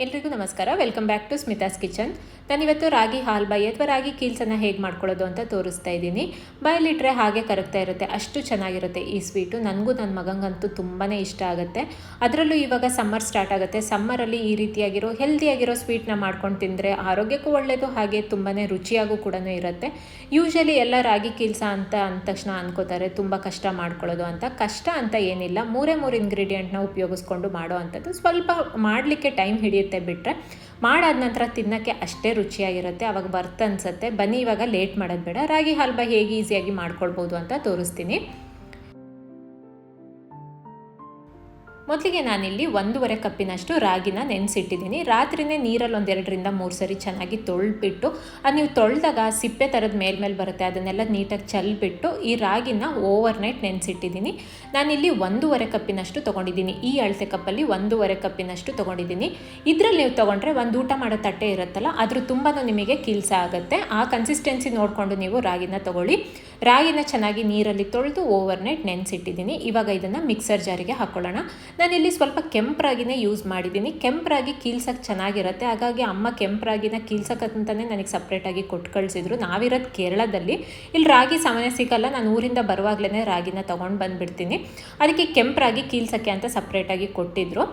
ಎಲ್ರಿಗೂ ನಮಸ್ಕಾರ. Welcome back to Smitha's kitchen ನಾನಿವತ್ತು ರಾಗಿ ಹಾಲ್ಬಾಯಿ ಅಥವಾ ರಾಗಿ ಕೀಲ್ಸನ್ನು ಹೇಗೆ ಮಾಡ್ಕೊಳ್ಳೋದು ಅಂತ ತೋರಿಸ್ತಾ ಇದ್ದೀನಿ. ಬಾಯಲ್ಲಿಟ್ಟರೆ ಹಾಗೆ ಕರಗ್ತಾ ಇರುತ್ತೆ, ಅಷ್ಟು ಚೆನ್ನಾಗಿರುತ್ತೆ ಈ ಸ್ವೀಟು. ನನಗೂ ನನ್ನ ಮಗಂಗಂತೂ ತುಂಬಾ ಇಷ್ಟ ಆಗುತ್ತೆ. ಅದರಲ್ಲೂ ಇವಾಗ ಸಮ್ಮರ್ ಸ್ಟಾರ್ಟ್ ಆಗುತ್ತೆ. ಸಮ್ಮರಲ್ಲಿ ಈ ರೀತಿಯಾಗಿರೋ ಹೆಲ್ದಿಯಾಗಿರೋ ಸ್ವೀಟ್ನ ಮಾಡ್ಕೊಂಡು ತಿಂದರೆ ಆರೋಗ್ಯಕ್ಕೂ ಒಳ್ಳೆಯದು ಹಾಗೆ ತುಂಬಾ ರುಚಿಯಾಗೂ ಕೂಡ ಇರುತ್ತೆ. ಯೂಶಲಿ ಎಲ್ಲ ರಾಗಿ ಕೀಲ್ಸ ಅಂತ ಅಂದ ತಕ್ಷಣ ಅನ್ಕೋತಾರೆ, ತುಂಬ ಕಷ್ಟ ಮಾಡ್ಕೊಳ್ಳೋದು ಅಂತ. ಕಷ್ಟ ಅಂತ ಏನಿಲ್ಲ, ಮೂರೇ ಮೂರು ಇಂಗ್ರೀಡಿಯೆಂಟ್ನ ಉಪಯೋಗಿಸ್ಕೊಂಡು ಮಾಡೋ ಅಂಥದ್ದು. ಸ್ವಲ್ಪ ಮಾಡಲಿಕ್ಕೆ ಟೈಮ್ ಹಿಡಿಯುತ್ತೆ. ಬಿಟ್ಟರೆ ಮಾಡಾದ ನಂತರ ತಿನ್ನೋಕ್ಕೆ ಅಷ್ಟೇ ರುಚಿಯಾಗಿರುತ್ತೆ, ಅವಾಗ ಬರ್ತ ಅನ್ಸುತ್ತೆ. ಬನ್ನಿ, ಇವಾಗ ಲೇಟ್ ಮಾಡೋದು ಬೇಡ. ರಾಗಿ ಹಲ್ವ ಹೇಗೆ ಈಸಿಯಾಗಿ ಮಾಡ್ಕೊಳ್ಬೋದು ಅಂತ ತೋರಿಸ್ತೀನಿ. ಮೊದಲಿಗೆ ನಾನಿಲ್ಲಿ ಒಂದೂವರೆ ಕಪ್ಪಿನಷ್ಟು ರಾಗಿನ ನೆನೆಸಿಟ್ಟಿದ್ದೀನಿ. ರಾತ್ರಿನೇ ನೀರಲ್ಲಿ ಒಂದೆರಡರಿಂದ ಮೂರು ಸರಿ ಚೆನ್ನಾಗಿ ತೊಳ್ಬಿಟ್ಟು, ಅದು ನೀವು ತೊಳೆದಾಗ ಸಿಪ್ಪೆ ಥರದ ಮೇಲ್ಮೇಲೆ ಬರುತ್ತೆ, ಅದನ್ನೆಲ್ಲ ನೀಟಾಗಿ ಚಲ್ಬಿಟ್ಟು ಈ ರಾಗಿನ ಓವರ್ ನೈಟ್ ನೆನೆಸಿಟ್ಟಿದ್ದೀನಿ. ನಾನಿಲ್ಲಿ ಒಂದೂವರೆ ಕಪ್ಪಿನಷ್ಟು ತೊಗೊಂಡಿದ್ದೀನಿ. ಈ ಅಳತೆ ಕಪ್ಪಲ್ಲಿ ಒಂದೂವರೆ ಕಪ್ಪಿನಷ್ಟು ತೊಗೊಂಡಿದ್ದೀನಿ. ಇದರಲ್ಲಿ ನೀವು ತೊಗೊಂಡ್ರೆ ಒಂದು ಊಟ ಮಾಡೋ ತಟ್ಟೆ ಇರುತ್ತಲ್ಲ, ಅದ್ರ ತುಂಬಾ ನಿಮಗೆ ಕಿಲ್ಸ ಆಗುತ್ತೆ. ಆ ಕನ್ಸಿಸ್ಟೆನ್ಸಿ ನೋಡಿಕೊಂಡು ನೀವು ರಾಗಿನ ತೊಗೊಳ್ಳಿ. ರಾಗಿನ ಚೆನ್ನಾಗಿ ನೀರಲ್ಲಿ ತೊಳೆದು ಓವರ್ ನೈಟ್ ನೆನೆಸಿಟ್ಟಿದ್ದೀನಿ. ಇವಾಗ ಇದನ್ನು ಮಿಕ್ಸರ್ ಜಾರಿಗೆ ಹಾಕ್ಕೊಳ್ಳೋಣ ನಾನಿಲ್ಲಿ ಸ್ವಲ್ಪ ಕೆಂಪರಾಗಿನೇ ಯೂಸ್ ಮಾಡಿದ್ದೀನಿ. ಕೆಂಪರಾಗಿ ಕೀಲ್ಸಕ್ಕೆ ಚೆನ್ನಾಗಿರುತ್ತೆ. ಹಾಗಾಗಿ ಅಮ್ಮ ಕೆಂಪರಾಗಿನ ಕೀಲ್ಸಕ್ಕಂತಲೇ ನನಗೆ ಸಪ್ರೇಟಾಗಿ ಕೊಟ್ಟು ಕಳಿಸಿದ್ರು ನಾವಿರೋದು ಕೇರಳದಲ್ಲಿ. ಇಲ್ಲಿ ರಾಗಿ ಸಾಮಾನ್ಯ ಸಿಗಲ್ಲ. ನಾನು ಊರಿಂದ ಬರುವಾಗಲೇ ರಾಗಿನ ತೊಗೊಂಡು ಬಂದುಬಿಡ್ತೀನಿ. ಅದಕ್ಕೆ ಕೆಂಪರಾಗಿ ಕೀಲ್ಸಕ್ಕೆ ಅಂತ ಸಪ್ರೇಟಾಗಿ ಕೊಟ್ಟಿದ್ರು.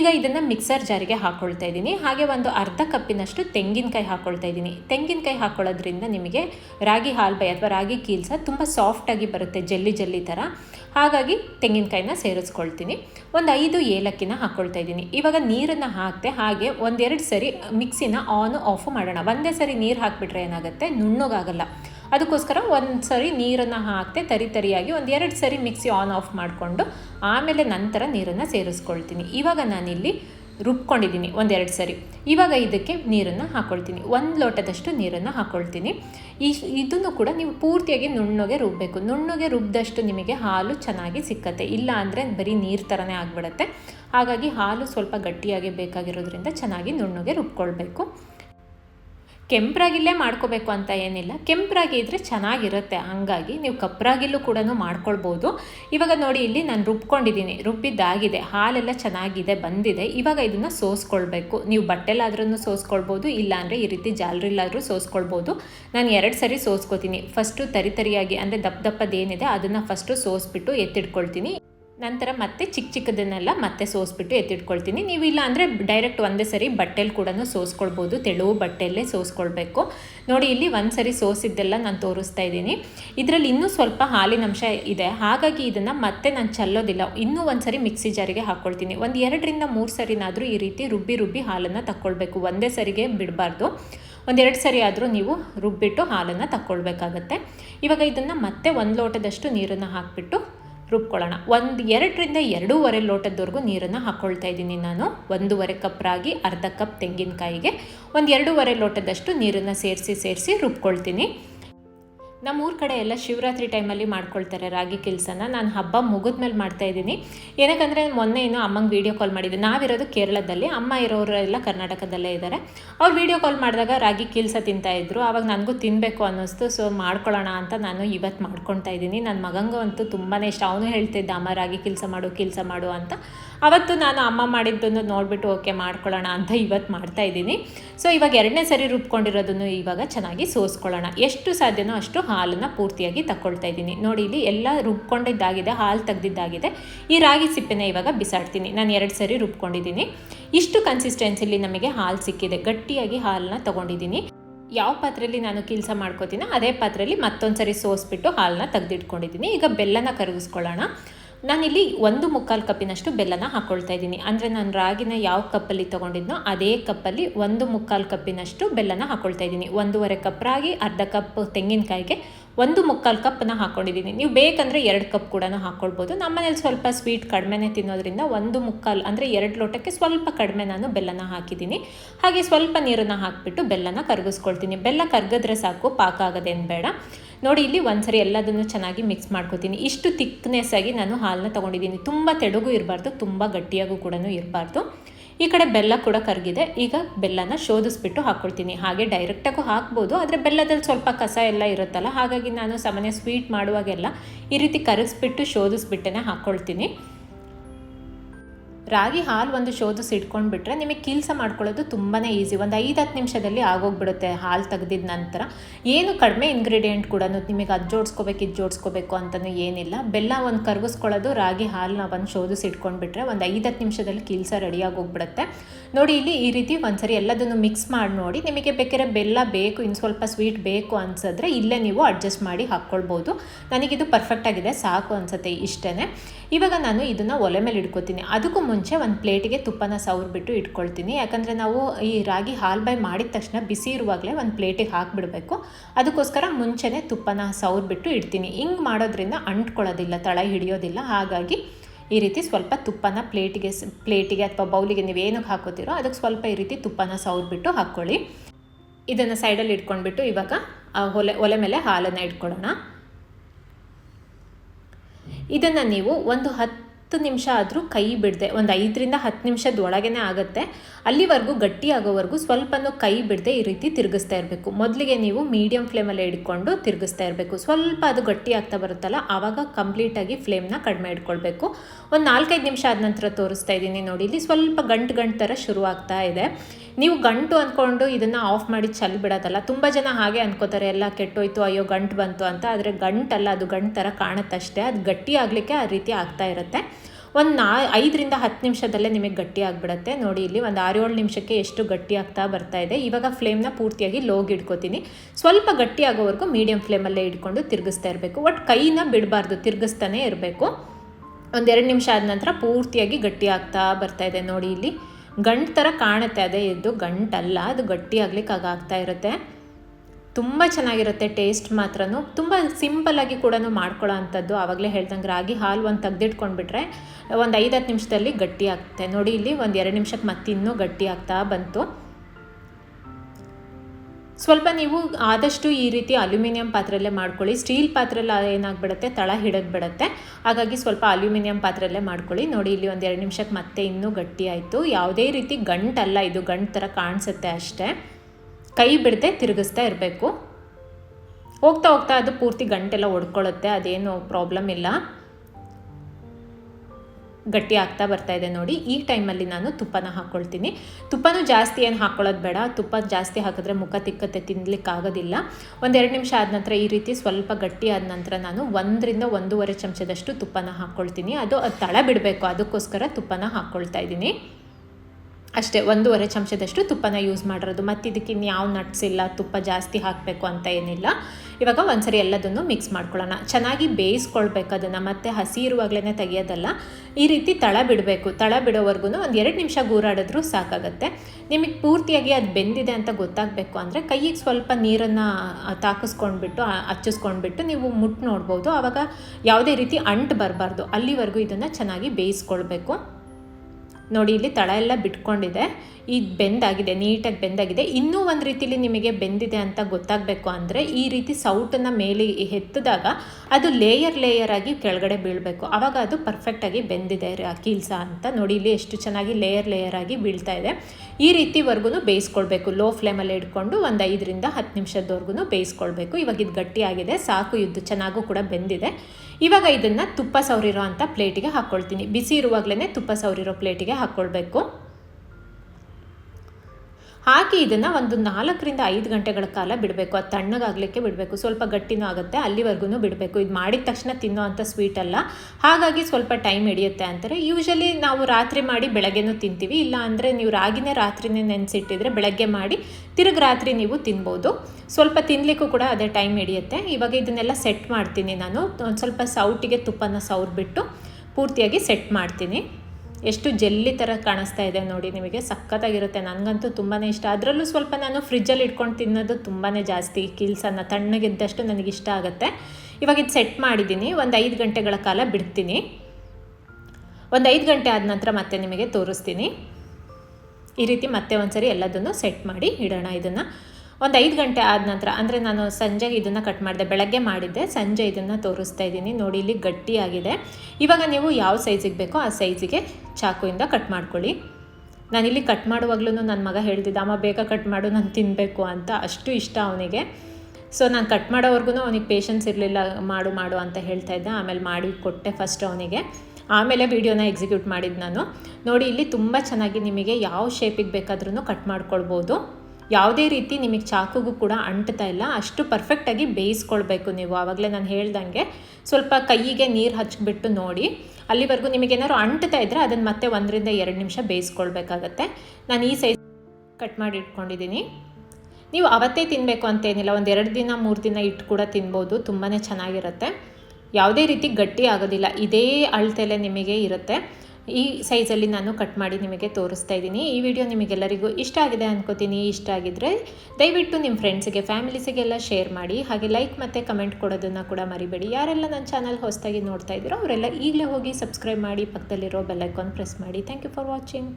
ಈಗ ಇದನ್ನು ಮಿಕ್ಸರ್ ಜಾರಿಗೆ ಹಾಕ್ಕೊಳ್ತಾ ಇದ್ದೀನಿ. ಹಾಗೆ ಒಂದು ಅರ್ಧ ಕಪ್ಪಿನಷ್ಟು ತೆಂಗಿನಕಾಯಿ ಹಾಕ್ಕೊಳ್ತಾ ಇದ್ದೀನಿ. ತೆಂಗಿನಕಾಯಿ ಹಾಕ್ಕೊಳ್ಳೋದ್ರಿಂದ ನಿಮಗೆ ರಾಗಿ ಹಾಲ್ಬೈ ಅಥವಾ ರಾಗಿ ಕೀಲ್ಸ ತುಂಬ ಸಾಫ್ಟಾಗಿ ಬರುತ್ತೆ, ಜಲ್ಲಿ ಜಲ್ಲಿ ಥರ ಹಾಗಾಗಿ ತೆಂಗಿನಕಾಯಿನ ಸೇರಿಸ್ಕೊಳ್ತೀನಿ. ಒಂದು ಐದು ಏಲಕ್ಕಿನ ಹಾಕ್ಕೊಳ್ತಾ ಇದ್ದೀನಿ. ಇವಾಗ ನೀರನ್ನು ಹಾಕ್ತೆ ಹಾಗೆ ಒಂದೆರಡು ಸರಿ ಮಿಕ್ಸಿನ ಆನ್ ಆಫು ಮಾಡೋಣ. ಒಂದೇ ಸರಿ ನೀರು ಹಾಕಿಬಿಟ್ರೆ ಏನಾಗುತ್ತೆ? ನುಣ್ಣಗಾಗಲ್ಲ. ಅದಕ್ಕೋಸ್ಕರ ಒಂದು ಸರಿ ನೀರನ್ನು ಹಾಕ್ತೆ ತರಿ ತರಿಯಾಗಿ ಒಂದು ಎರಡು ಸರಿ ಮಿಕ್ಸಿ ಆನ್ ಆಫ್ ಮಾಡಿಕೊಂಡು ಆಮೇಲೆ ನಂತರ ನೀರನ್ನು ಸೇರಿಸ್ಕೊಳ್ತೀನಿ. ಇವಾಗ ನಾನಿಲ್ಲಿ ರುಬ್ಕೊಂಡಿದ್ದೀನಿ ಒಂದೆರಡು ಸರಿ. ಇವಾಗ ಇದಕ್ಕೆ ನೀರನ್ನು ಹಾಕ್ಕೊಳ್ತೀನಿ ಒಂದು ಲೋಟದಷ್ಟು ನೀರನ್ನು ಹಾಕ್ಕೊಳ್ತೀನಿ ಈ ಇದನ್ನು ಕೂಡ ನೀವು ಪೂರ್ತಿಯಾಗಿ ನುಣ್ಣಗೆ ರುಬ್ಬಬೇಕು ನುಣ್ಣಗೆ ರುಬ್ಬದಷ್ಟು ನಿಮಗೆ ಹಾಲು ಚೆನ್ನಾಗಿ ಸಿಕ್ಕತ್ತೆ. ಇಲ್ಲ ಅಂದರೆ ಬರೀ ನೀರು ಥರನೇ ಆಗಿಬಿಡತ್ತೆ. ಹಾಗಾಗಿ ಹಾಲು ಸ್ವಲ್ಪ ಗಟ್ಟಿಯಾಗಿ ಬೇಕಾಗಿರೋದ್ರಿಂದ ಚೆನ್ನಾಗಿ ನುಣ್ಣಗೆ ರುಬ್ಕೊಳ್ಬೇಕು. ಕೆಂಪರಾಗಿಲ್ಲೇ ಮಾಡ್ಕೋಬೇಕು ಅಂತ ಏನಿಲ್ಲ. ಕೆಂಪ್ರಾಗಿ ಇದ್ದರೆ ಚೆನ್ನಾಗಿರುತ್ತೆ. ಹಂಗಾಗಿ ನೀವು ಕಪ್ರಾಗಿಲ್ಲೂ ಕೂಡ ಮಾಡ್ಕೊಳ್ಬೋದು. ಇವಾಗ ನೋಡಿ, ಇಲ್ಲಿ ನಾನು ರುಬ್ಕೊಂಡಿದ್ದೀನಿ. ರುಬ್ಬಿದ್ದಾಗಿದೆ. ಹಾಲೆಲ್ಲ ಚೆನ್ನಾಗಿದೆ, ಬಂದಿದೆ. ಇವಾಗ ಇದನ್ನು ಸೋಸ್ಕೊಳ್ಬೇಕು. ನೀವು ಬಟ್ಟೆಲಾದ್ರೂ ಸೋಸ್ಕೊಳ್ಬೋದು, ಇಲ್ಲಾಂದರೆ ಈ ರೀತಿ ಜಾಲರಿಲ್ಲಾದರೂ ಸೋಸ್ಕೊಳ್ಬೋದು. ನಾನು ಎರಡು ಸರಿ ಸೋಸ್ಕೋತೀನಿ. ಫಸ್ಟು ತರಿತರಿಯಾಗಿ ಅಂದರೆ ದಪ್ಪ ದಪ್ಪದೇನಿದೆ, ಅದನ್ನು ಫಸ್ಟು ಸೋಸ್ಬಿಟ್ಟು ಎತ್ತಿಡ್ಕೊಳ್ತೀನಿ ನಂತರ ಮತ್ತೆ ಚಿಕ್ಕ ಚಿಕ್ಕದನ್ನೆಲ್ಲ ಮತ್ತೆ ಸೋಸ್ಬಿಟ್ಟು ಎತ್ತಿಟ್ಕೊಳ್ತೀನಿ. ನೀವು ಇಲ್ಲ ಅಂದರೆ ಡೈರೆಕ್ಟ್ ಒಂದೇ ಸರಿ ಬಟ್ಟೆಲಿ ಕೂಡ ಸೋಸ್ಕೊಳ್ಬೋದು. ತೆಳುವು ಬಟ್ಟೆಯಲ್ಲೇ ಸೋಸ್ಕೊಳ್ಬೇಕು. ನೋಡಿ, ಇಲ್ಲಿ ಒಂದು ಸರಿ ಸೋಸಿದ್ದೆಲ್ಲ ನಾನು ತೋರಿಸ್ತಾ ಇದ್ದೀನಿ. ಇದರಲ್ಲಿ ಇನ್ನೂ ಸ್ವಲ್ಪ ಹಾಲಿನ ಅಂಶ ಇದೆ. ಹಾಗಾಗಿ ಇದನ್ನು ಮತ್ತೆ ನಾನು ಚಲ್ಲೋದಿಲ್ಲ. ಇನ್ನೂ ಒಂದು ಸರಿ ಮಿಕ್ಸಿ ಜಾರಿಗೆ ಹಾಕ್ಕೊಳ್ತೀನಿ ಒಂದು ಎರಡರಿಂದ ಮೂರು ಸರಿನಾದರೂ ಈ ರೀತಿ ರುಬ್ಬಿ ರುಬ್ಬಿ ಹಾಲನ್ನು ತಕ್ಕೊಳ್ಬೇಕು. ಒಂದೇ ಸರಿಗೆ ಬಿಡಬಾರ್ದು. ಒಂದೆರಡು ಸರಿ ಆದರೂ ನೀವು ರುಬ್ಬಿಟ್ಟು ಹಾಲನ್ನು ತಕ್ಕೊಳ್ಬೇಕಾಗತ್ತೆ. ಇವಾಗ ಇದನ್ನು ಮತ್ತೆ ಒಂದು ಲೋಟದಷ್ಟು ನೀರನ್ನು ಹಾಕಿಬಿಟ್ಟು ರುಬ್ಕೊಳ್ಳೋಣ. ಒಂದು ಎರಡರಿಂದ ಎರಡೂವರೆ ಲೋಟದವರೆಗೂ ನೀರನ್ನು ಹಾಕ್ಕೊಳ್ತಾ ಇದ್ದೀನಿ ನಾನು. ಒಂದೂವರೆ ಕಪ್ ರಾಗಿ, ಅರ್ಧ ಕಪ್ ತೆಂಗಿನಕಾಯಿಗೆ. ಒಂದು ಎರಡೂವರೆ ಲೋಟದಷ್ಟು ನೀರನ್ನು ಸೇರಿಸಿ ಸೇರಿಸಿ ರುಬ್ಕೊಳ್ತೀನಿ. ನಮ್ಮ ಊರ ಕಡೆ ಎಲ್ಲ ಶಿವರಾತ್ರಿ ಟೈಮಲ್ಲಿ ಮಾಡ್ಕೊಳ್ತಾರೆ ರಾಗಿ ಕೆಲಸನ ನಾನು ಹಬ್ಬ ಮುಗಿದ್ಮೇಲೆ ಮಾಡ್ತಾ ಇದ್ದೀನಿ. ಏನಕ್ಕಂದರೆ ಮೊನ್ನೆ ಇನ್ನೂ ಅಮ್ಮಂಗೆ ವೀಡಿಯೋ ಕಾಲ್ ಮಾಡಿದ್ದೆ. ನಾವಿರೋದು ಕೇರಳದಲ್ಲಿ. ಅಮ್ಮ ಇರೋರೆಲ್ಲ ಕರ್ನಾಟಕದಲ್ಲೇ ಇದ್ದಾರೆ. ಅವ್ರು ವೀಡಿಯೋ ಕಾಲ್ ಮಾಡಿದಾಗ ರಾಗಿ ಕೀಲ್ಸ ತಿಂತಾಯಿದ್ರು ಆವಾಗ ನನಗೂ ತಿನ್ನಬೇಕು ಅನ್ನಿಸ್ತು. ಸೊ ಮಾಡ್ಕೊಳ್ಳೋಣ ಅಂತ ನಾನು ಇವತ್ತು ಮಾಡ್ಕೊಳ್ತಾ ಇದ್ದೀನಿ. ನನ್ನ ಮಗಂಗೂ ಅಂತೂ ತುಂಬಾ ಇಷ್ಟ. ಅವನು ಹೇಳ್ತಿದ್ದ, ಅಮ್ಮ, ರಾಗಿ ಕೆಲಸ ಮಾಡು ಕೆಲಸ ಮಾಡು ಅಂತ. ಅವತ್ತು ನಾನು ಅಮ್ಮ ಮಾಡಿದ್ದನ್ನು ನೋಡಿಬಿಟ್ಟು, ಓಕೆ, ಮಾಡ್ಕೊಳ್ಳೋಣ ಅಂತ ಇವತ್ತು ಮಾಡ್ತಾ ಇದ್ದೀನಿ. ಸೊ ಇವಾಗ ಎರಡನೇ ಸರಿ ರುಬ್ಕೊಂಡಿರೋದನ್ನು ಇವಾಗ ಚೆನ್ನಾಗಿ ಸೋಸ್ಕೊಳ್ಳೋಣ. ಎಷ್ಟು ಸಾಧ್ಯನೋ ಅಷ್ಟು ಹಾಲನ್ನು ಪೂರ್ತಿಯಾಗಿ ತಗೊಳ್ತಾ ಇದ್ದೀನಿ. ನೋಡಿ, ಇಲ್ಲಿ ಎಲ್ಲ ರುಬ್ಕೊಂಡಿದ್ದಾಗಿದೆ, ಹಾಲು ತೆಗ್ದಿದ್ದಾಗಿದೆ. ಈ ರಾಗಿ ಸಿಪ್ಪೆನ ಇವಾಗ ಬಿಸಾಡ್ತೀನಿ. ನಾನು ಎರಡು ಸರಿ ರುಬ್ಕೊಂಡಿದ್ದೀನಿ. ಇಷ್ಟು ಕನ್ಸಿಸ್ಟೆನ್ಸಿಲಿ ನಮಗೆ ಹಾಲು ಸಿಕ್ಕಿದೆ. ಗಟ್ಟಿಯಾಗಿ ಹಾಲನ್ನ ತೊಗೊಂಡಿದ್ದೀನಿ. ಯಾವ ಪಾತ್ರೆಯಲ್ಲಿ ನಾನು ಕೆಲಸ ಮಾಡ್ಕೋತೀನೋ, ಅದೇ ಪಾತ್ರೆಯಲ್ಲಿ ಮತ್ತೊಂದು ಸರಿ ಸೋಸ್ಬಿಟ್ಟು ಹಾಲನ್ನ ತೆಗೆದಿಟ್ಕೊಂಡಿದ್ದೀನಿ. ಈಗ ಬೆಲ್ಲನ ಕರಗಿಸ್ಕೊಳ್ಳೋಣ. ನಾನಿಲ್ಲಿ ಒಂದು ಮುಕ್ಕಾಲು ಕಪ್ಪಿನಷ್ಟು ಬೆಲ್ಲನ ಹಾಕ್ಕೊಳ್ತಾ ಇದ್ದೀನಿ. ಅಂದರೆ ನಾನು ರಾಗಿನ ಯಾವ ಕಪ್ಪಲ್ಲಿ ತೊಗೊಂಡಿದ್ನೋ ಅದೇ ಕಪ್ಪಲ್ಲಿ ಒಂದು ಮುಕ್ಕಾಲು ಕಪ್ಪಿನಷ್ಟು ಬೆಲ್ಲನ ಹಾಕ್ಕೊಳ್ತಾ ಇದ್ದೀನಿ. ಒಂದೂವರೆ ಕಪ್ ರಾಗಿ, ಅರ್ಧ ಕಪ್ ತೆಂಗಿನಕಾಯಿಗೆ ಒಂದು ಮುಕ್ಕಾಲು ಕಪ್ಪನ್ನ ಹಾಕ್ಕೊಂಡಿದ್ದೀನಿ ನೀವು ಬೇಕಂದರೆ ಎರಡು ಕಪ್ ಕೂಡ ಹಾಕ್ಕೊಳ್ಬೋದು ನಮ್ಮನೇಲಿ ಸ್ವಲ್ಪ ಸ್ವೀಟ್ ಕಡಿಮೆನೇ ತಿನ್ನೋದ್ರಿಂದ ಒಂದು ಮುಕ್ಕಾಲು ಅಂದರೆ ಎರಡು ಲೋಟಕ್ಕೆ ಸ್ವಲ್ಪ ಕಡಿಮೆ ನಾನು ಬೆಲ್ಲನ ಹಾಕಿದ್ದೀನಿ. ಹಾಗೆ ಸ್ವಲ್ಪ ನೀರನ್ನು ಹಾಕಿಬಿಟ್ಟು ಬೆಲ್ಲನ ಕರಗಿಸ್ಕೊಳ್ತೀನಿ. ಬೆಲ್ಲ ಕರಗಿದ್ರೆ ಸಾಕು ಪಾಕ ಆಗೋದೇನು ಬೇಡ. ನೋಡಿ, ಇಲ್ಲಿ ಒಂದ್ಸರಿ ಎಲ್ಲದನ್ನು ಚೆನ್ನಾಗಿ ಮಿಕ್ಸ್ ಮಾಡ್ಕೋತೀನಿ. ಇಷ್ಟು ತಿಕ್ನೆಸ್ ಆಗಿ ನಾನು ಹಾಲನ್ನ ತೊಗೊಂಡಿದ್ದೀನಿ. ತುಂಬ ತೆಳುಗೂ ಇರಬಾರ್ದು, ತುಂಬ ಗಟ್ಟಿಯಾಗೂ ಕೂಡ ಇರಬಾರ್ದು. ಈ ಕಡೆ ಬೆಲ್ಲ ಕೂಡ ಕರಗಿದೆ ಈಗ ಬೆಲ್ಲನ ಶೋಧಿಸ್ಬಿಟ್ಟು ಹಾಕ್ಕೊಳ್ತೀನಿ ಹಾಗೆ ಡೈರೆಕ್ಟಾಗೂ ಹಾಕ್ಬೋದು, ಆದರೆ ಬೆಲ್ಲದಲ್ಲಿ ಸ್ವಲ್ಪ ಕಸ ಎಲ್ಲ ಇರುತ್ತಲ್ಲ, ಹಾಗಾಗಿ ನಾನು ಸಾಮಾನ್ಯ ಸ್ವೀಟ್ ಮಾಡುವಾಗೆಲ್ಲ ಈ ರೀತಿ ಕರಗಿಸ್ಬಿಟ್ಟು ಶೋಧಿಸ್ಬಿಟ್ಟೇ ಹಾಕ್ಕೊಳ್ತೀನಿ ರಾಗಿ ಹಾಲು ಒಂದು ಶೋಧಿಸಿ ಇಟ್ಕೊಂಡ್ಬಿಟ್ರೆ ನಿಮಗೆ ಕೀಲ್ಸ ಮಾಡ್ಕೊಳ್ಳೋದು ತುಂಬಾ ಈಸಿ. ಒಂದು ಐದು ಹತ್ತು ನಿಮಿಷದಲ್ಲಿ ಆಗೋಗ್ಬಿಡುತ್ತೆ ಹಾಲು ತೆಗೆದಿದ ನಂತರ. ಏನು ಕಡಿಮೆ ಇಂಗ್ರೀಡಿಯೆಂಟ್ ಕೂಡ ನಿಮಗೆ ಅದು ಜೋಡಿಸ್ಕೋಬೇಕು, ಇದು ಜೋಡಿಸ್ಕೋಬೇಕು ಅಂತಲೂ ಏನಿಲ್ಲ. ಬೆಲ್ಲ ಒಂದು ಕರಗಿಸ್ಕೊಳ್ಳೋದು, ರಾಗಿ ಹಾಲನ್ನ ಒಂದು ಶೋಧಿಸಿ ಇಟ್ಕೊಂಡ್ಬಿಟ್ರೆ ಒಂದು ಐದು ಹತ್ತು ನಿಮಿಷದಲ್ಲಿ ಕೀಲ್ಸ ರೆಡಿಯಾಗಿ ಹೋಗ್ಬಿಡುತ್ತೆ ನೋಡಿ, ಇಲ್ಲಿ ಈ ರೀತಿ ಒಂದ್ಸರಿ ಎಲ್ಲದನ್ನು ಮಿಕ್ಸ್ ಮಾಡಿ ನೋಡಿ. ನಿಮಗೆ ಬೇಕಾದ್ರೆ ಬೆಲ್ಲ ಬೇಕು ಇನ್ನು ಸ್ವಲ್ಪ ಸ್ವೀಟ್ ಬೇಕು ಅನ್ಸಿದ್ರೆ ಇಲ್ಲೇ ನೀವು ಅಡ್ಜಸ್ಟ್ ಮಾಡಿ ಹಾಕ್ಕೊಳ್ಬೋದು. ನನಗಿದು ಪರ್ಫೆಕ್ಟ್ ಆಗಿದೆ, ಸಾಕು ಅನ್ಸುತ್ತೆ ಇಷ್ಟೇ ಇವಾಗ ನಾನು ಇದನ್ನು ಒಲೆ ಮೇಲೆ ಇಟ್ಕೋತೀನಿ. ಅದಕ್ಕೂ ಮುಂಚೆ ಒಂದು ಪ್ಲೇಟಿಗೆ ತುಪ್ಪನ ಸವರ್ಬಿಟ್ಟು ಇಟ್ಕೊಳ್ತೀನಿ. ಯಾಕಂದರೆ ನಾವು ಈ ರಾಗಿ ಹಾಲು ಬೈ ಮಾಡಿದ ತಕ್ಷಣ ಬಿಸಿ ಇರುವಾಗಲೇ ಒಂದು ಪ್ಲೇಟಿಗೆ ಹಾಕಿಬಿಡಬೇಕು. ಅದಕ್ಕೋಸ್ಕರ ಮುಂಚೆನೇ ತುಪ್ಪನ ಸವರ್ಬಿಟ್ಟು ಇಡ್ತೀನಿ. ಹಿಂಗೆ ಮಾಡೋದ್ರಿಂದ ಅಂಟ್ಕೊಳ್ಳೋದಿಲ್ಲ, ತಳ ಹಿಡಿಯೋದಿಲ್ಲ. ಹಾಗಾಗಿ ಈ ರೀತಿ ಸ್ವಲ್ಪ ತುಪ್ಪನ ಪ್ಲೇಟಿಗೆ ಪ್ಲೇಟಿಗೆ ಅಥವಾ ಬೌಲಿಗೆ ನೀವೇನಕ್ಕೆ ಹಾಕೋತೀರೋ ಅದಕ್ಕೆ ಸ್ವಲ್ಪ ಈ ರೀತಿ ತುಪ್ಪನ ಸವರ್ಬಿಟ್ಟು ಹಾಕ್ಕೊಳ್ಳಿ. ಇದನ್ನು ಸೈಡಲ್ಲಿ ಇಟ್ಕೊಂಡ್ಬಿಟ್ಟು ಇವಾಗ ಒಲೆ ಒಲೆ ಮೇಲೆ ಹಾಲನ್ನು ಇಟ್ಕೊಳ್ಳೋಣ. ಇದನ್ನು ನೀವು ಒಂದು ಹತ್ತು ನಿಮಿಷ ಆದರೂ ಕೈ ಬಿಡದೆ, ಒಂದು ಐದರಿಂದ ಹತ್ತು ನಿಮಿಷದ ಒಳಗೇ ಆಗುತ್ತೆ. ಅಲ್ಲಿವರೆಗೂ ಗಟ್ಟಿ ಆಗೋವರೆಗೂ ಸ್ವಲ್ಪನೂ ಕೈ ಬಿಡದೆ ಈ ರೀತಿ ತಿರುಗಿಸ್ತಾ ಇರಬೇಕು. ಮೊದಲಿಗೆ ನೀವು ಮೀಡಿಯಮ್ ಫ್ಲೇಮಲ್ಲಿ ಇಟ್ಕೊಂಡು ತಿರುಗಿಸ್ತಾ ಇರಬೇಕು. ಸ್ವಲ್ಪ ಅದು ಗಟ್ಟಿ ಆಗ್ತಾ ಬರುತ್ತಲ್ಲ, ಆವಾಗ ಕಂಪ್ಲೀಟಾಗಿ ಫ್ಲೇಮ್ನ ಕಡಿಮೆ ಇಟ್ಕೊಳ್ಬೇಕು. ಒಂದು ನಾಲ್ಕೈದು ನಿಮಿಷ ಆದ ನಂತರ ತೋರಿಸ್ತಾ ಇದ್ದೀನಿ ನೋಡಿ, ಇಲ್ಲಿ ಸ್ವಲ್ಪ ಗಂಟು ಗಂಟು ಥರ ಶುರು ಆಗ್ತಾ ಇದೆ. ನೀವು ಗಂಟು ಅಂದ್ಕೊಂಡು ಇದನ್ನು ಆಫ್ ಮಾಡಿ ಬಿಡೋದಲ್ಲ, ತುಂಬ ಜನ ಹಾಗೆ ಅನ್ಕೋತಾರೆ, ಎಲ್ಲ ಕೆಟ್ಟೋಯ್ತು, ಅಯ್ಯೋ, ಗಂಟು ಬಂತು ಅಂತ. ಆದರೆ ಗಂಟಲ್ಲ, ಅದು ಗಂಟು ಥರ ಕಾಣುತ್ತಷ್ಟೇ. ಅದು ಗಟ್ಟಿ ಆಗಲಿಕ್ಕೆ ಆ ರೀತಿ ಆಗ್ತಾ ಇರುತ್ತೆ. ಒಂದು ನಾ, ಐದರಿಂದ ಹತ್ತು ನಿಮಿಷದಲ್ಲೇ ನಿಮಗೆ ಗಟ್ಟಿ ಆಗಿಬಿಡುತ್ತೆ. ನೋಡಿ, ಇಲ್ಲಿ ಒಂದು ಆರು ಏಳು ನಿಮಿಷಕ್ಕೆ ಎಷ್ಟು ಗಟ್ಟಿ ಆಗ್ತಾ ಬರ್ತಾ ಇದೆ. ಇವಾಗ ಫ್ಲೇಮ್ನ ಪೂರ್ತಿಯಾಗಿ ಲೋಗ್ ಇಟ್ಕೋತೀನಿ. ಸ್ವಲ್ಪ ಗಟ್ಟಿ ಆಗೋವರೆಗೂ ಮೀಡಿಯಮ್ ಫ್ಲೇಮಲ್ಲೇ ಇಟ್ಕೊಂಡು ತಿರುಗಿಸ್ತಾ ಇರಬೇಕು. ಒಟ್ಟು ಕೈನ ಬಿಡಬಾರ್ದು, ತಿರುಗಿಸ್ತಾನೆ ಇರಬೇಕು. ಒಂದೆರಡು ನಿಮಿಷ ಆದ ನಂತರ ಪೂರ್ತಿಯಾಗಿ ಗಟ್ಟಿ ಆಗ್ತಾ ಬರ್ತಾ ಇದೆ. ನೋಡಿ, ಇಲ್ಲಿ ಗಂಟು ಥರ ಕಾಣುತ್ತೆ, ಅದೇ ಇದು ಗಂಟಲ್ಲ, ಅದು ಗಟ್ಟಿ ಆಗ್ಲಿಕ್ಕೆ ಆಗಾಗ್ತಾ ಇರುತ್ತೆ. ತುಂಬ ಚೆನ್ನಾಗಿರುತ್ತೆ ಟೇಸ್ಟ್ ಮಾತ್ರ ತುಂಬ ಸಿಂಪಲ್ಲಾಗಿ ಕೂಡ ಮಾಡ್ಕೊಳ್ಳೋ ಅಂಥದ್ದು. ಆವಾಗಲೇ ಹೇಳ್ದಂಗೆ ರಾಗಿ ಹಾಲು ಒಂದು ತೆಗ್ದಿಟ್ಕೊಂಡ್ಬಿಟ್ರೆ ಒಂದು ಐದು ಹತ್ತು ನಿಮಿಷದಲ್ಲಿ ಗಟ್ಟಿ ಆಗುತ್ತೆ ನೋಡಿ ಇಲ್ಲಿ ಒಂದು ಎರಡು ನಿಮಿಷಕ್ಕೆ ಮತ್ತಿನ್ನೂ ಗಟ್ಟಿ ಆಗ್ತಾ ಬಂತು. ಸ್ವಲ್ಪ ನೀವು ಆದಷ್ಟು ಈ ರೀತಿ ಅಲ್ಯೂಮಿನಿಯಂ ಪಾತ್ರೆಯಲ್ಲೇ ಮಾಡ್ಕೊಳ್ಳಿ. ಸ್ಟೀಲ್ ಪಾತ್ರೆಲ್ಲ ಏನಾಗ್ಬಿಡುತ್ತೆ? ತಳ ಹಿಡಿದು ಬಿಡುತ್ತೆ ಹಾಗಾಗಿ ಸ್ವಲ್ಪ ಅಲ್ಯೂಮಿನಿಯಂ ಪಾತ್ರೆಯಲ್ಲೇ ಮಾಡ್ಕೊಳ್ಳಿ. ನೋಡಿ, ಇಲ್ಲಿ ಒಂದು ಎರಡು ನಿಮಿಷಕ್ಕೆ ಮತ್ತೆ ಇನ್ನೂ ಗಟ್ಟಿ ಆಯಿತು ಯಾವುದೇ ರೀತಿ ಗಂಟಲ್ಲ ಇದು, ಗಂಟು ಥರ ಕಾಣಿಸುತ್ತೆ ಅಷ್ಟೇ. ಕೈ ಬಿಡದೆ ತಿರುಗಿಸ್ತಾ ಇರಬೇಕು. ಹೋಗ್ತಾ ಹೋಗ್ತಾ ಅದು ಪೂರ್ತಿ ಗಂಟೆಲ್ಲ ಒಡ್ಕೊಳ್ಳುತ್ತೆ. ಅದೇನು ಪ್ರಾಬ್ಲಮ್ ಇಲ್ಲ. ಗಟ್ಟಿ ಆಗ್ತಾ ಬರ್ತಾ ಇದೆ ನೋಡಿ. ಈ ಟೈಮಲ್ಲಿ ನಾನು ತುಪ್ಪನ ಹಾಕ್ಕೊಳ್ತೀನಿ ತುಪ್ಪನೂ ಜಾಸ್ತಿ ಏನು ಹಾಕ್ಕೊಳ್ಳೋದು ಬೇಡ. ತುಪ್ಪ ಜಾಸ್ತಿ ಹಾಕಿದ್ರೆ ಮುಖ ತಿಕ್ಕತ್ತೆ, ತಿನ್ಲಿಕ್ಕೆ ಆಗೋದಿಲ್ಲ. ಒಂದೆರಡು ನಿಮಿಷ ಆದ ನಂತರ ಈ ರೀತಿ ಸ್ವಲ್ಪ ಗಟ್ಟಿ ಆದ ನಂತರ ನಾನು ಒಂದರಿಂದ ಒಂದೂವರೆ ಚಮಚದಷ್ಟು ತುಪ್ಪನ ಹಾಕ್ಕೊಳ್ತೀನಿ ಅದು ತಳ ಬಿಡಬೇಕು. ಅದಕ್ಕೋಸ್ಕರ ತುಪ್ಪನ ಹಾಕ್ಕೊಳ್ತಾ ಇದ್ದೀನಿ. ಅಷ್ಟೇ ಒಂದೂವರೆ ಚಮಚದಷ್ಟು ತುಪ್ಪನ ಯೂಸ್ ಮಾಡಿರೋದು. ಮತ್ತು ಇದಕ್ಕೆ ಯಾವ ನಟ್ಸ್ ಇಲ್ಲ, ತುಪ್ಪ ಜಾಸ್ತಿ ಹಾಕಬೇಕು ಅಂತ ಏನಿಲ್ಲ. ಇವಾಗ ಒಂದ್ಸರಿ ಎಲ್ಲದನ್ನು ಮಿಕ್ಸ್ ಮಾಡ್ಕೊಳ್ಳೋಣ. ಚೆನ್ನಾಗಿ ಬೇಯಿಸ್ಕೊಳ್ಬೇಕು ಅದನ್ನು, ಮತ್ತೆ ಹಸಿ ಇರುವಾಗಲೇ ತೆಗಿಯೋದಲ್ಲ. ಈ ರೀತಿ ತಳ ಬಿಡಬೇಕು. ತಳ ಬಿಡೋವರೆಗೂ ಒಂದು ಎರಡು ನಿಮಿಷ ಗೂರಾಡಿದ್ರೂ ಸಾಕಾಗುತ್ತೆ. ನಿಮಗೆ ಪೂರ್ತಿಯಾಗಿ ಅದು ಬೆಂದಿದೆ ಅಂತ ಗೊತ್ತಾಗಬೇಕು ಅಂದರೆ ಕೈಗೆ ಸ್ವಲ್ಪ ನೀರನ್ನು ತಾಕಿಸ್ಕೊಂಡ್ಬಿಟ್ಟು ಹಚ್ಚಿಸ್ಕೊಂಡ್ಬಿಟ್ಟು ನೀವು ಮುಟ್ಟು ನೋಡ್ಬೋದು. ಆವಾಗ ಯಾವುದೇ ರೀತಿ ಅಂಟು ಬರಬಾರ್ದು. ಅಲ್ಲಿವರೆಗೂ ಇದನ್ನು ಚೆನ್ನಾಗಿ ಬೇಯಿಸ್ಕೊಳ್ಬೇಕು. ನೋಡಿ, ಇಲ್ಲಿ ತಳ ಎಲ್ಲ ಬಿಟ್ಕೊಂಡಿದೆ. ಇದು ಬೆಂದಾಗಿದೆ, ನೀಟಾಗಿ ಬೆಂದಾಗಿದೆ. ಇನ್ನೂ ಒಂದು ರೀತಿಲಿ ನಿಮಗೆ ಬೆಂದಿದೆ ಅಂತ ಗೊತ್ತಾಗಬೇಕು ಅಂದರೆ, ಈ ರೀತಿ ಸೌಟನ್ನು ಮೇಲೆ ಎತ್ತಿದಾಗ ಅದು ಲೇಯರ್ ಲೇಯರ್ ಆಗಿ ಕೆಳಗಡೆ ಬೀಳಬೇಕು. ಆವಾಗ ಅದು ಪರ್ಫೆಕ್ಟಾಗಿ ಬೆಂದಿದೆ ಕೀಲ್ಸ ಅಂತ. ನೋಡಿ, ಇಲ್ಲಿ ಎಷ್ಟು ಚೆನ್ನಾಗಿ ಲೇಯರ್ ಲೇಯರ್ ಆಗಿ ಬೀಳ್ತಾ ಇದೆ. ಈ ರೀತಿವರೆಗೂ ಬೇಯಿಸ್ಕೊಳ್ಬೇಕು. ಲೋ ಫ್ಲೇಮಲ್ಲಿ ಇಟ್ಕೊಂಡು ಒಂದು ಐದರಿಂದ ಹತ್ತು ನಿಮಿಷದವರೆಗೂ ಬೇಯಿಸ್ಕೊಳ್ಬೇಕು. ಇವಾಗ ಇದು ಗಟ್ಟಿಯಾಗಿದೆ, ಸಾಕು, ಇದು ಚೆನ್ನಾಗೂ ಕೂಡ ಬೆಂದಿದೆ. ಇವಾಗ ಇದನ್ನು ತುಪ್ಪ ಸೌರಿರೋ ಅಂಥ ಪ್ಲೇಟಿಗೆ ಹಾಕ್ಕೊಳ್ತೀನಿ ಬಿಸಿ ಇರುವಾಗಲೇ ತುಪ್ಪ ಸವರಿರೋ ಪ್ಲೇಟಿಗೆ ಹಾಕ್ಕೊಳ್ಬೇಕು ಹಾಕಿ ಇದನ್ನು ಒಂದು ನಾಲ್ಕರಿಂದ ಐದು ಗಂಟೆಗಳ ಕಾಲ ಬಿಡಬೇಕು. ಅದು ತಣ್ಣಗಾಗಲಿಕ್ಕೆ ಬಿಡಬೇಕು. ಸ್ವಲ್ಪ ಗಟ್ಟಿನೂ ಆಗುತ್ತೆ ಅಲ್ಲಿವರೆಗೂ ಬಿಡಬೇಕು. ಇದು ಮಾಡಿದ ತಕ್ಷಣ ತಿನ್ನೋ ಅಂಥ ಸ್ವೀಟ್ ಅಲ್ಲ. ಹಾಗಾಗಿ ಸ್ವಲ್ಪ ಟೈಮ್ ಹಿಡಿಯುತ್ತೆ ಅಂತಾರೆ. ಯೂಶಲಿ ನಾವು ರಾತ್ರಿ ಮಾಡಿ ಬೆಳಗ್ಗೆನೂ ತಿಂತೀವಿ. ಇಲ್ಲ ಅಂದರೆ ನೀವು ರಾಗಿನೇ ರಾತ್ರಿನೇ ನೆನೆಸಿಟ್ಟಿದ್ರೆ ಬೆಳಗ್ಗೆ ಮಾಡಿ ತಿರುಗಿ ರಾತ್ರಿ ನೀವು ತಿನ್ಬೋದು. ಸ್ವಲ್ಪ ತಿನ್ನಲಿಕ್ಕೂ ಕೂಡ ಅದೇ ಟೈಮ್ ಹಿಡಿಯುತ್ತೆ. ಇವಾಗ ಇದನ್ನೆಲ್ಲ ಸೆಟ್ ಮಾಡ್ತೀನಿ ನಾನು. ಸ್ವಲ್ಪ ಸೌಟಿಗೆ ತುಪ್ಪನ ಸೌರ್ಬಿಟ್ಟು ಪೂರ್ತಿಯಾಗಿ ಸೆಟ್ ಮಾಡ್ತೀನಿ. ಎಷ್ಟು ಜೆಲ್ಲಿ ಥರ ಕಾಣಿಸ್ತಾ ಇದೆ ನೋಡಿ ನಿಮಗೆ. ಸಖತ್ತಾಗಿರುತ್ತೆ. ನನಗಂತೂ ತುಂಬಾ ಇಷ್ಟ. ಅದರಲ್ಲೂ ಸ್ವಲ್ಪ ನಾನು ಫ್ರಿಜ್ಜಲ್ಲಿ ಇಟ್ಕೊಂಡು ತಿನ್ನೋದು ತುಂಬಾ ಜಾಸ್ತಿ. ಕೀಲ್ಸನ್ನು ತಣ್ಣಗಿದ್ದಷ್ಟು ನನಗೆ ಇಷ್ಟ ಆಗುತ್ತೆ. ಇವಾಗ ಇದು ಸೆಟ್ ಮಾಡಿದ್ದೀನಿ. ಒಂದು ಐದು ಗಂಟೆಗಳ ಕಾಲ ಬಿಡ್ತೀನಿ. ಒಂದು ಐದು ಗಂಟೆ ಆದ ನಂತರ ಮತ್ತೆ ನಿಮಗೆ ತೋರಿಸ್ತೀನಿ. ಈ ರೀತಿ ಮತ್ತೆ ಒಂದ್ಸರಿ ಎಲ್ಲದನ್ನು ಸೆಟ್ ಮಾಡಿ ಇಡೋಣ ಇದನ್ನು. ಒಂದು ಐದು ಗಂಟೆ ಆದ ನಂತರ, ಅಂದರೆ ನಾನು ಸಂಜೆ ಇದನ್ನು ಕಟ್ ಮಾಡಿದೆ, ಬೆಳಗ್ಗೆ ಮಾಡಿದ್ದೆ, ಸಂಜೆ ಇದನ್ನು ತೋರಿಸ್ತಾ ಇದ್ದೀನಿ. ನೋಡಿ, ಇಲ್ಲಿ ಗಟ್ಟಿಯಾಗಿದೆ ಇವಾಗ ನೀವು ಯಾವ ಸೈಜಿಗೆ ಬೇಕೋ ಆ ಸೈಜಿಗೆ ಚಾಕುವಿಂದ ಕಟ್ ಮಾಡ್ಕೊಳ್ಳಿ. ನಾನಿಲ್ಲಿ ಕಟ್ ಮಾಡುವಾಗ್ಲೂ ನನ್ನ ಮಗ ಹೇಳ್ತಿದ್ದ, ಅಮ್ಮ, ಬೇಗ ಕಟ್ ಮಾಡು, ನಾನು ತಿನ್ನಬೇಕು ಅಂತ ಅಷ್ಟು ಇಷ್ಟ ಅವನಿಗೆ. ಸೊ ನಾನು ಕಟ್ ಮಾಡೋವರೆಗೂ ಅವನಿಗೆ ಪೇಷನ್ಸ್ ಇರಲಿಲ್ಲ, ಮಾಡು ಮಾಡು ಅಂತ ಹೇಳ್ತಾ ಇದ್ದೆ. ಆಮೇಲೆ ಮಾಡಿ ಕೊಟ್ಟೆ ಫಸ್ಟ್ ಅವನಿಗೆ. ಆಮೇಲೆ ವಿಡಿಯೋನ ಎಕ್ಸಿಕ್ಯೂಟ್ ಮಾಡಿದ್ದು ನಾನು. ನೋಡಿ, ಇಲ್ಲಿ ತುಂಬ ಚೆನ್ನಾಗಿ ನಿಮಗೆ ಯಾವ ಶೇಪಿಗೆ ಬೇಕಾದ್ರೂ ಕಟ್ ಮಾಡ್ಕೊಳ್ಬೋದು. ಯಾವುದೇ ರೀತಿ ನಿಮಗೆ ಚಾಕುಗೂ ಕೂಡ ಅಂಟ್ತಾ ಇಲ್ಲ. ಅಷ್ಟು ಪರ್ಫೆಕ್ಟಾಗಿ ಬೇಯಿಸ್ಕೊಳ್ಬೇಕು ನೀವು. ಆವಾಗಲೇ ನಾನು ಹೇಳ್ದಂಗೆ ಸ್ವಲ್ಪ ಕೈಯಿಗೆ ನೀರು ಹಚ್ಚಿಬಿಟ್ಟು ನೋಡಿ. ಅಲ್ಲಿವರೆಗೂ ನಿಮಗೇನಾದ್ರು ಅಂಟ್ತಾ ಇದ್ದರೆ ಅದನ್ನು ಮತ್ತೆ ಒಂದರಿಂದ ಎರಡು ನಿಮಿಷ ಬೇಯಿಸ್ಕೊಳ್ಬೇಕಾಗತ್ತೆ. ನಾನು ಈ ಸೈಜ್ ಕಟ್ ಮಾಡಿ ಇಟ್ಕೊಂಡಿದ್ದೀನಿ. ನೀವು ಅವತ್ತೇ ತಿನ್ನಬೇಕು ಅಂತೇನಿಲ್ಲ. ಒಂದು ಎರಡು ದಿನ, ಮೂರು ದಿನ ಇಟ್ಟು ಕೂಡ ತಿನ್ಬೋದು. ತುಂಬಾ ಚೆನ್ನಾಗಿರುತ್ತೆ. ಯಾವುದೇ ರೀತಿ ಗಟ್ಟಿ ಆಗೋದಿಲ್ಲ. ಇದೇ ಅಳತೆಲೆ ನಿಮಗೆ ಇರುತ್ತೆ. ಈ ಸೈಜಲ್ಲಿ ನಾನು ಕಟ್ ಮಾಡಿ ನಿಮಗೆ ತೋರಿಸ್ತಾ ಇದ್ದೀನಿ. ಈ ವಿಡಿಯೋ ನಿಮಗೆಲ್ಲರಿಗೂ ಇಷ್ಟ ಆಗಿದೆ ಅನ್ಕೋತೀನಿ. ಇಷ್ಟ ಆಗಿದ್ದರೆ ದಯವಿಟ್ಟು ನಿಮ್ಮ ಫ್ರೆಂಡ್ಸಿಗೆ ಫ್ಯಾಮಿಲೀಸಿಗೆಲ್ಲ ಶೇರ್ ಮಾಡಿ. ಹಾಗೆ ಲೈಕ್ ಮತ್ತು ಕಮೆಂಟ್ ಕೊಡೋದನ್ನು ಕೂಡ ಮರಿಬೇಡಿ. ಯಾರೆಲ್ಲ ನನ್ನ ಚಾನಲ್ ಹೊಸದಾಗಿ ನೋಡ್ತಾ ಇದ್ದೀರೋ, ಅವರೆಲ್ಲ ಈಗಲೇ ಹೋಗಿ ಸಬ್ಸ್ಕ್ರೈಬ್ ಮಾಡಿ, ಪಕ್ಕದಲ್ಲಿರೋ ಬೆಲ್ಲೈಕಾನ್ ಪ್ರೆಸ್ ಮಾಡಿ. Thank you for watching